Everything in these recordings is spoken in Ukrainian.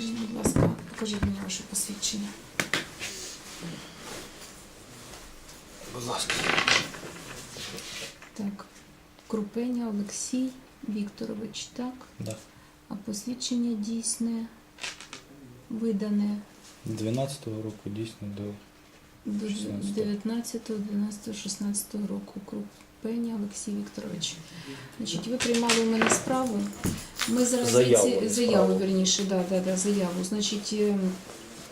Скажіть, будь ласка, покажіть мені ваше посвідчення. Будь ласка. Так. Крупеня Олексій Вікторович, так? Да. А посвідчення дійсне, видане 12-го року дійсно до до 16. 19, 12, 16 року. Крупеня Олексій Вікторович. Значить, ви приймали у мене справу. Ми зараз Заяву, звідси- заяву, верніше, да, да, да, заяву. Значить, ем,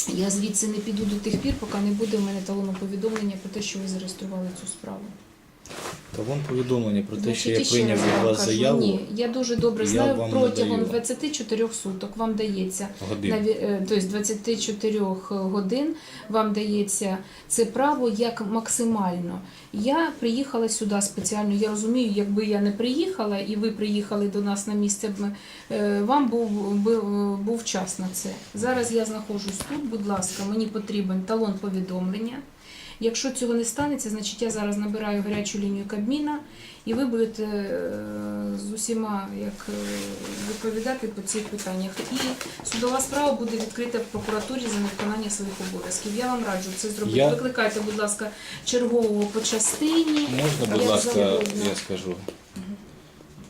я звідси не піду до тих пір, поки не буде в мене талону повідомлення про те, що ви зареєстрували цю справу. Та вон повідомлення про те, що я Значить, прийняв раз від вам вас кажу, заяву Ні, я дуже добре я знаю, вам протягом надаю. 24 суток вам дається годин. наві- е, тобто 24 годин вам дається це право як максимально. Я приїхала сюди спеціально. Я розумію, якби я не приїхала і ви приїхали до нас на місце, б, е, вам був, був, був час на це. Зараз я знаходжусь тут. Будь ласка, мені потрібен талон повідомлення. Якщо цього не станеться, значить я зараз набираю гарячу лінію Кабміна, і ви будете е, з усіма як е, відповідати по цих питаннях. І судова справа буде відкрита в прокуратурі за невиконання своїх обов'язків. Я вам раджу це зробити. Я- Викликайте, будь ласка, чергового по частині. Можна, будь ласка, я скажу.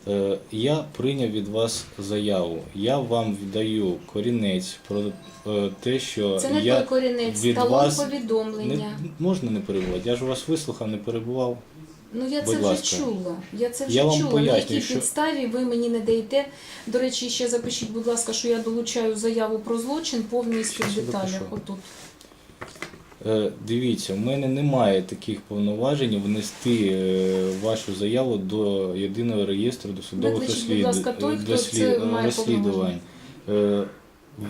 Е, Я прийняв від вас заяву. Я вам віддаю корінець про е, те, що Це не я той корінець, від талон вас повідомлення. не, можна не перебувати. Я ж вас вислухав, не перебував. Ну я Будь це вже чула. Я це вже Я чула. На якій що- підставі ви мені не даєте. До речі, ще запишіть, будь ласка, що я долучаю заяву про злочин повністю в деталях. Отут. Е, Дивіться, в мене немає таких повноважень внести е, вашу заяву до єдиного реєстру досудових дослід... дослід- розслідувань. Е,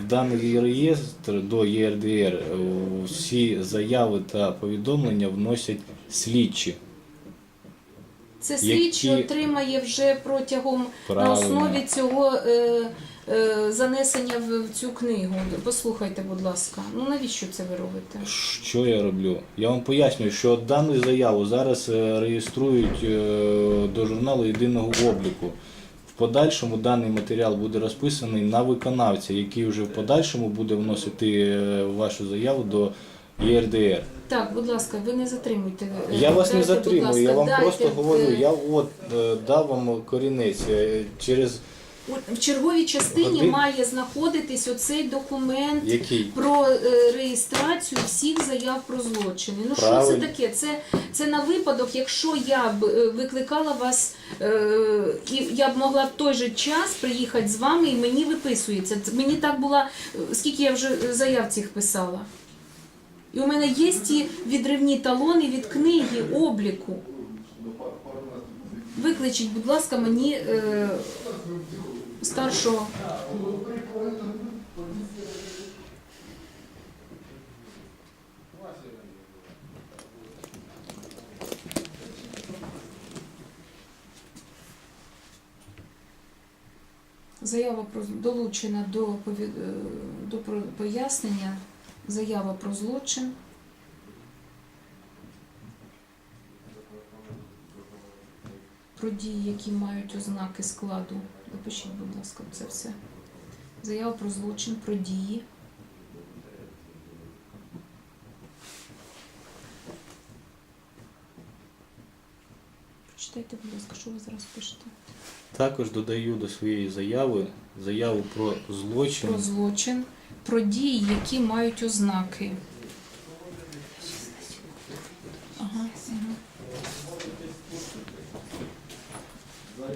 В даний реєстр до ЄРДР всі заяви та повідомлення вносять слідчі. Це Які- отримає вже протягом на основі цього е, е, занесення в, в цю книгу. Послухайте, будь ласка. Ну навіщо це ви робите? Що я роблю? Я вам пояснюю, що дану заяву зараз е, реєструють е, до журналу єдиного обліку. В подальшому даний матеріал буде розписаний на виконавця, який вже в подальшому буде вносити е, вашу заяву до ЄРДР. Так, будь ласка, ви не затримуйте. е, Я вас не дайте, будь затримую, я ласка, вам дайте, просто говорю, е, я от е, дав вам корінець е, через От В черговій частині Годин- має знаходитись оцей документ який про е, реєстрацію всіх заяв про злочини. Ну що це таке? Це, це на випадок, якщо я б е, викликала вас, е, і я б могла в той же час приїхати з вами і мені виписується. Це- Мені так було, е, скільки я вже заяв цих писала. І у мене є ті відривні талони від книги обліку. Викличіть, будь ласка, мені е, старшого. Заява долучена до, е, до пояснення. Заява про злочин. Про дії, які мають ознаки складу. Запишіть, будь ласка, це все. Заява про злочин, про дії. Прочитайте, будь ласка, що ви зараз пишете. також додаю до своєї заяви заяву про злочин. Про злочин, про дії, які мають ознаки.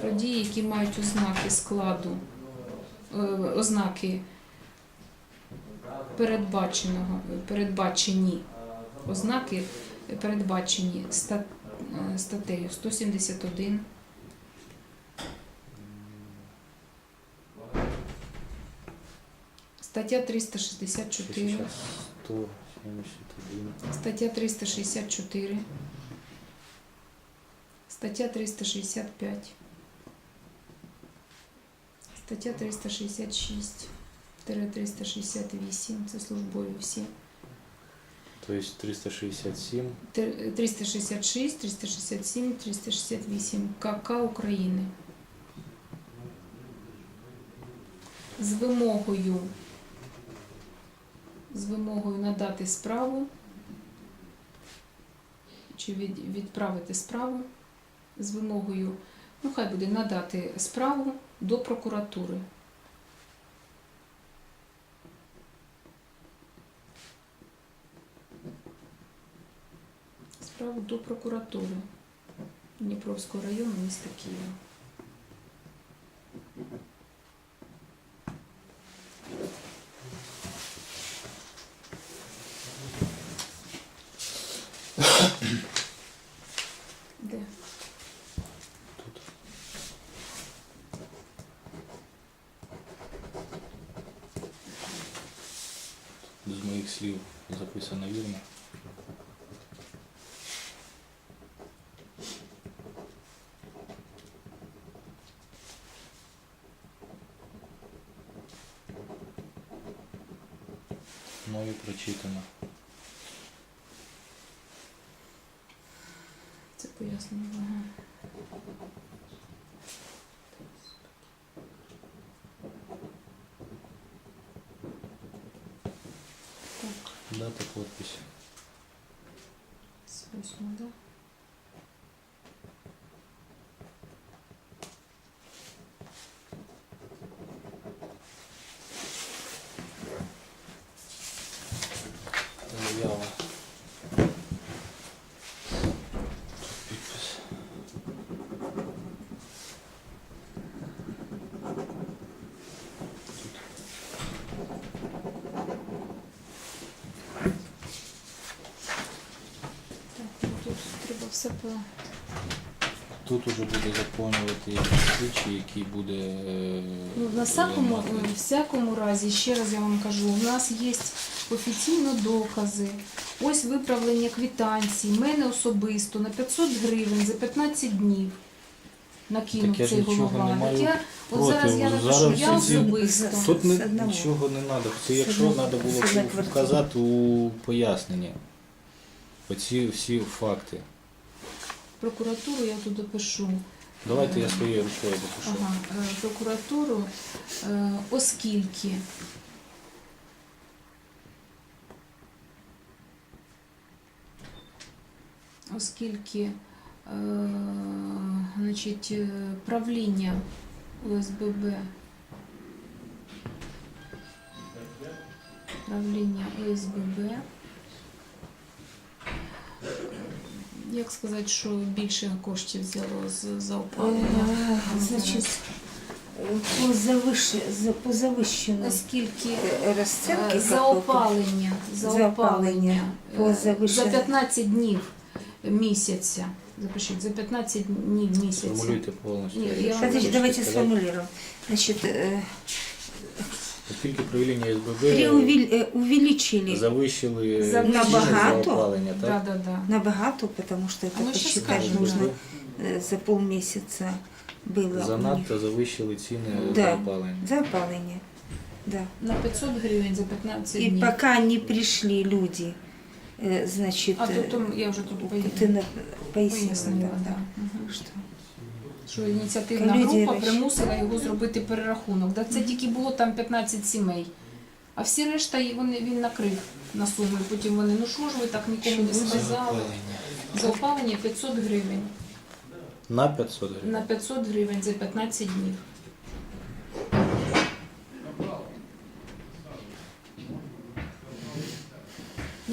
Про дії, які мають ознаки складу, е, ознаки передбаченого, передбачені, ознаки передбачені е, статтею 171. Стаття 364. Сейчас 171. Стаття 364. Стаття 365. Стаття 366. 368. Це службові всі. То есть 367. Тр- 366, 367, 368 КК України. З вимогою з вимогою надати справу чи від, відправити справу з вимогою, ну хай буде надати справу до прокуратури. Справу до прокуратури Дніпровського району міста Києва. Де? Тут. З моїх слів записано вірно. Мною прочитано. Це пояснення. Ага. Так, Дата подпись. з восьмого, да? Заява. Тут підпис. Так, ну тут треба все по. Тут уже буде заповнювати слідчий, який буде. е, Ну, на всякому, приймати. всякому разі, ще раз я вам кажу, у нас є офіційно докази. Ось виправлення квитанції, мене особисто на 500 гривень за 15 днів накинув Так я цей голова. не маю Так я, от проти. зараз я напишу, Зараз я всі ці- особисто. Тут не, одного. нічого не треба. Це якщо одного. треба було б вказати у поясненні. Оці всі факти. Прокуратуру я тут допишу. Давайте я своєю рукою допишу. Ага, е, прокуратуру, е, оскільки оскільки е, значить, е, правління ОСББ правління ОСББ як сказати, що більше коштів взяло з за опалення? Е, Значить, по, завиш... за- по завищеному. Оскільки е, е, за опалення, за За опалення. опалення за 15 днів місяця. Запишіть, за 15 днів місяця. Сформулюйте повністю. Ні, я Якщо вам Подожди, хочете давайте сказати, сформулируем. Значит, э, Оскільки правління СББ преувель- э, увеличили завищили Завищили. ціни за Набагато? опалення, Да, так? да, да. набагато, потому что это А мы щас посчитать скажем, нужно э, за полмесяца было у них. Занадто завищили ціни Да. за опалення. За опаление. Да. На 500 гривень за 15 И днів. пока не пришли люди, э, значит, А э, тут я вже тут ты пояснила, на- пояснила, пояснила да, да. Мгм. что що ініціативна група примусила його зробити перерахунок. Да, це тільки було там 15 сімей. А всі решта вони, він накрив на суму. І потім вони, ну що ж ви так нікому не сказали. За опалення 500 гривень. На 500 гривень. На 500 гривень за 15 днів.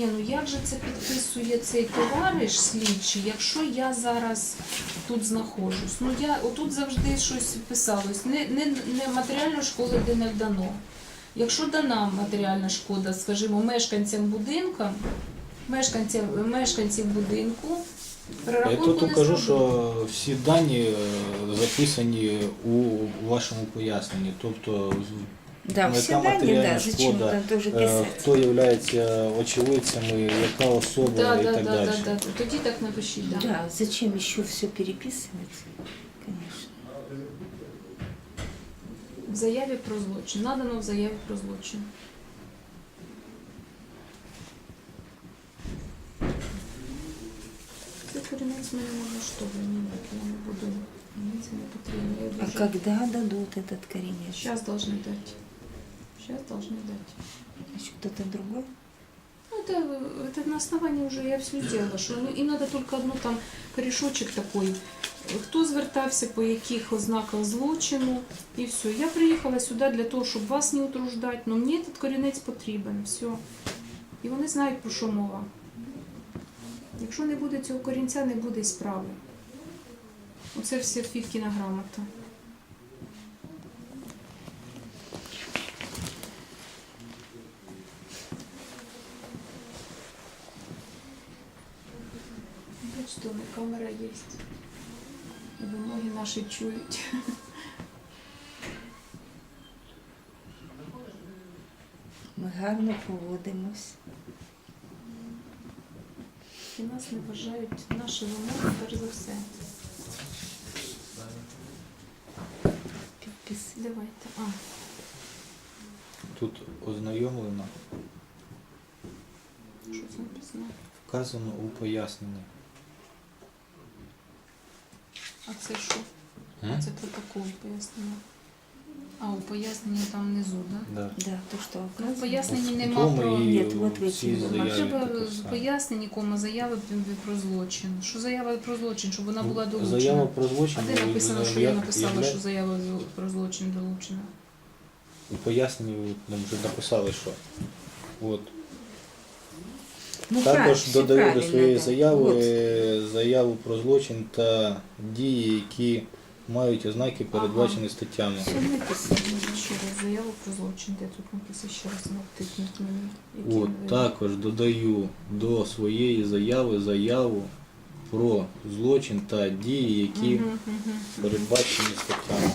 Ні, ну як же це підписує цей товариш слідчий, якщо я зараз тут знаходжусь? Ну я отут завжди щось писалось. Не, не, не матеріальна шкода, де не дано. Якщо дана матеріальна шкода, скажімо, мешканцям будинка, мешканцям, мешканців будинку, Я тут не кажу, що всі дані е, записані у вашому поясненні. Тобто, Да, яка все данные, матеріальна да, зачем шкода, там тоже е, писать? хто є очевидцями, яка особа Да, і да, так да, далі. да, да. Тоді так напишіть, да. Да, зачем еще все переписывать? Конечно. В заяві про злочин. Надано в заяві про злочин. Це корінець мене не влаштовує, ні, я не буду. Мені це не потрібно. Я А дуже... когда дадут этот коренец? Зараз должны дати. Сейчас должны дать. Значит, кто-то другой? Ну, это, это на основании уже я все сделала, що ну, і треба тільки одну там корешочок такий. Хто звертався, по яких ознаках злочину, і все. Я приїхала сюди для того, щоб вас не утруждати, але мені цей корінець потрібен, все. І вони знають, про що мова. Якщо не буде цього корінця, не буде і справи. Оце все Фіткіна грамота. І вимоги наші чують. Ми гарно поводимось. І нас не вважають наші вимоги, перш за все. Підпис. Давайте. А, Тут ознайомлено, що це написано? вказано у поясненні. А це що? А це протокол пояснення. А, у поясненні там внизу, так? Да? Да. Да, то, Ну, указано. пояснення В нема про. Ні, у в заяві Треба таке в саме. поясненні кома заяви про злочин. Що заява про злочин, щоб вона була долучена. Ну, Заява про злочин. А де написано, що я написала, що заява про злочин долучена? У поясненні ви нам вже написали, що. От. Ну, Також все додаю до своєї заяви Вот. заяву про злочин та дії, які мають ознаки, передбачені статтями. Все написано. Ще раз заяву про злочин, де тут написано ще раз натикнуть мені. От також додаю до своєї заяви заяву про злочин та дії, які мгм, мгм. передбачені статтями.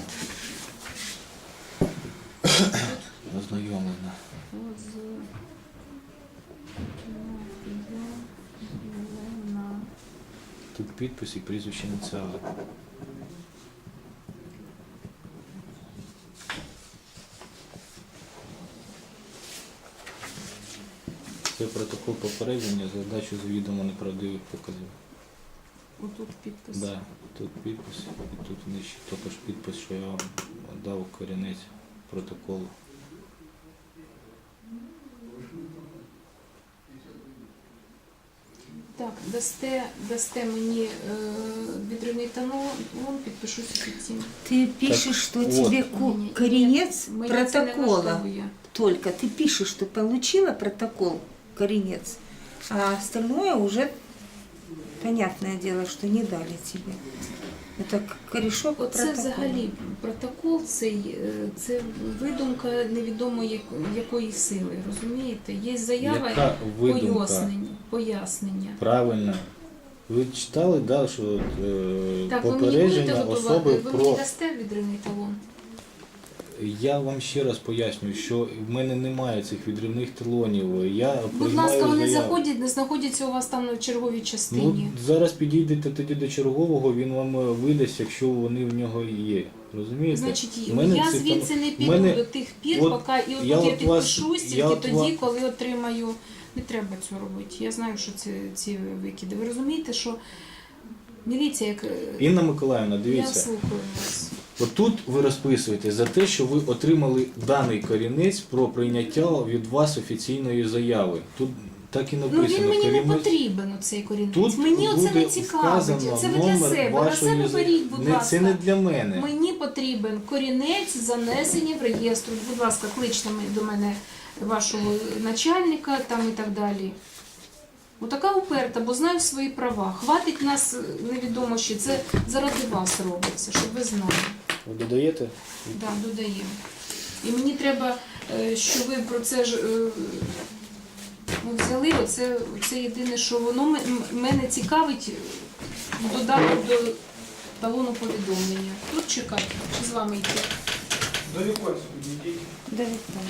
Ознайомлена. От з- Єлена. Тут підпис і прізвище ініціали. Це протокол попередження за дачу завідомо неправдивих показів. Отут підпис. Да, тут підпис і тут нижче також підпис, що я вам дав корінець протоколу. Так, дасте, дасте мені е, відривний талон, підпишусь офіційно. Ты пишешь, что вот. тебе ко- Ні, ні, коренец Мені це не протокола. влаштовує. Только ты пишешь, что получила протокол, коренец, а остальное уже понятное дело, что не дали тебе. Это к- корешок Оце протокола. взагалі протокол, цей, е, це видумка невідомо як- якої сили, розумієте? Є заява Яка видумка? пояснення. пояснення. Правильно. Ви читали, да, що от, е, Так, ви мені будете попередження готувати, особи ви про. мені дасте відривний талон? Я вам ще раз пояснюю, що в мене немає цих відривних талонів. Я Будь приймаю ласка, вони заяву. заходять, не знаходяться у вас там на черговій частині. Ну, зараз підійдете тоді до чергового, він вам е, видасть, якщо вони в нього є. Розумієте? Значить, В мене я це звідси там- не в піду мене- до тих пір, от поки і от я я от вас- підпишусь я тільки от тоді, ва- коли отримаю. Не треба цього робити. Я знаю, що це ці викиди. Ви розумієте, що міліція як е, Інна Миколаївна, я дивіться, слухаю вас. отут ви розписуєте за те, що ви отримали даний корінець про прийняття від вас офіційної заяви. Тут так і Ну написано. він мені не корінець- потрібен оцей корінець. Тут мені оце буде не цікавить. вказано Це ви для номер себе. На вашої себе беріть, будь Не, ласка. Це не для мене. Мені потрібен корінець занесення в реєстр. Будь ласка, кличте ми- до мене вашого начальника там і так далі. Отака уперта, бо знаю свої права. Хватить нас невідомо ще. Це заради вас робиться, щоб ви знали. Ви додаєте? Да, додаємо. І мені треба, е, що ви про це ж е, ну, взяли. Оце, це єдине, що воно мене цікавить е, додаток до талону повідомлення. Тут чекати, чи з вами йти? Да, Виктор,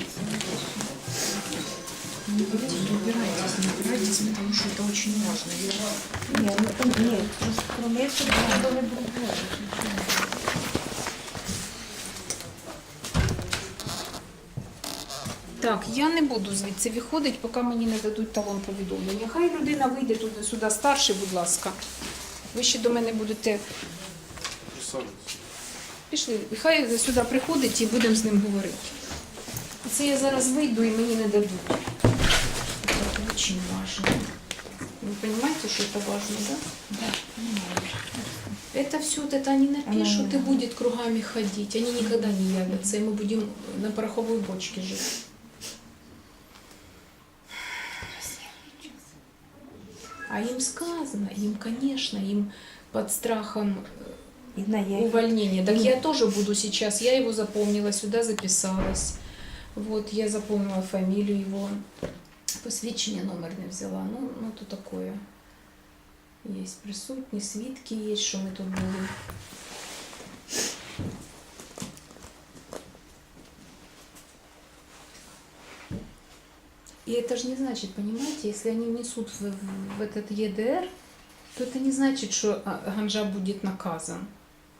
Не убирайтесь, не убирайтесь, потому что это очень важно. Нет, ну, там- нет, просто кроме этого было другое. Так, я не буду звідси виходити, поки мені не дадуть талон повідомлення. Хай людина вийде туди сюди старший, будь ласка. Ви ще до мене будете. Пішли. Хай сюди приходить і будемо з ним говорити. Це я зараз вийду і мені не дадуть. Дуже важно. Ви розумієте, що це важно, да? Да, понимаю. Это все вот это они напишут и будет кругами ходить. Они никогда не явятся, и мы будем на пороховой бочке жить. А им сказано, им, конечно, им под страхом э, увольнения. Так я тоже буду сейчас, я его запомнила, сюда записалась. Вот, я запомнила фамилию его. Посвідчення номер не взяла. Ну, ну то такое. Є присутні, свідки є, що ми тут були. И это же не значит, понимаете, если они внесут в, в этот ЕДР, то это не значит, что а, Ганжа будет наказан.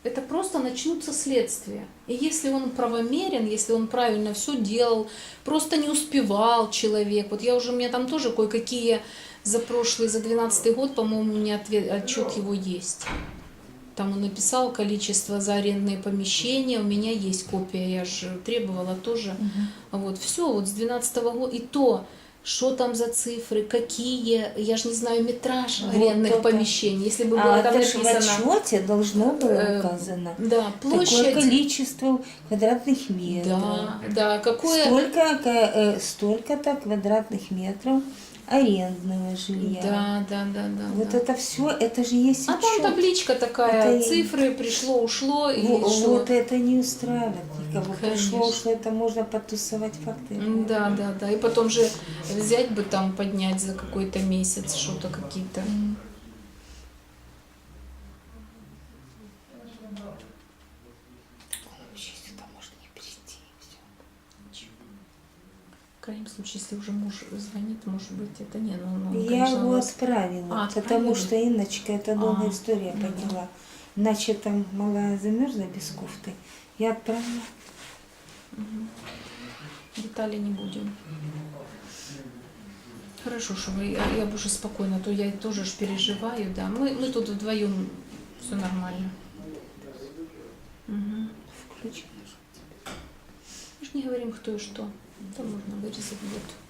Это просто начнутся следствия. И если он правомерен, если он правильно все делал, просто не успевал человек. Вот я уже, у меня там тоже кое-какие за прошлый, за 12 год, по-моему, у меня ответ, отчет его есть. Там он написал количество за арендные помещения, у меня есть копия, я же требовала тоже. Вот, все, вот с 12 года. И то, что там за цифры, какие, я же не знаю, метраж Вот арендных это. помещений. Если бы было А там это же в написано. отчете должно было Э, указано. Да, Такое площадь. количество квадратных метров. Да, да, какое. Столько, э, столько-то квадратных метров арендного жилья. Да, да, да, да. Вот да. это все, это же есть А там отчет. табличка такая, Это цифры пришло, ушло, и Во- что? Вот это не устраивает никого. Пришло, Конечно. что это можно потусовать факты. Да, да, да. И потом же взять бы там, поднять за какой-то месяц что-то какие-то. М. Вообще сюда можно не прийти. всё. В крайнем случае, если уже муж звонит, может быть, это не, ну, ну, Я конечно, его у вас- отправила, А, потому что Инночка, это долгая А, история, ну да. поняла. Иначе там малая замерзла без кофты. Я отправила. Мгм. Деталей не будем. Хорошо, что вы, я, я уже спокойно, а то я тоже ж переживаю, да. Мы, мы тут вдвоем все нормально. Мгм. Включи. Мы же не говорим, кто и что. Это можно вырезать будет.